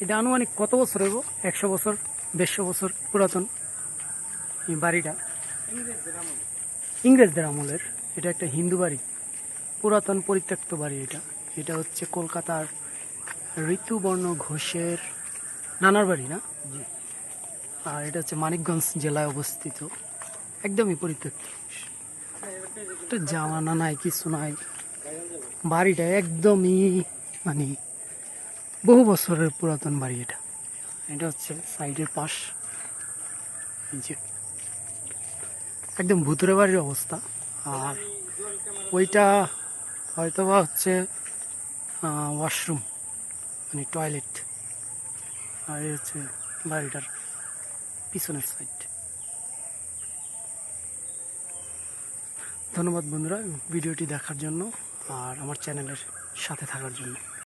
এটা আনুমানিক কত বছর হইব? একশো বছর দেড়শো বছর পুরাতন এই বাড়িটা? ইংরেজদের আমলের এটা একটা হিন্দু বাড়ি। পুরাতন পরিত্যক্ত বাড়ি এটা। এটা হচ্ছে কলকাতার ঋতুবর্ণ ঘোষের নানার বাড়ি না? আর এটা হচ্ছে মানিকগঞ্জ জেলায় অবস্থিত। একদমই পরিত্যক্ত। জামানা নাই কিছু নাই। বাড়িটা একদমই মানে বহু বছরের পুরাতন বাড়ি এটা। এটা হচ্ছে সাইডের পাশ। একদম ভুতুরে বাড়ির অবস্থা। আর ওইটা হয়তো বা হচ্ছে ওয়াশরুম মানে টয়লেট। আর এই হচ্ছে বাড়িটার পিছনের সাইড। ধন্যবাদ বন্ধুরা ভিডিওটি দেখার জন্য আর আমার চ্যানেলের সাথে থাকার জন্য।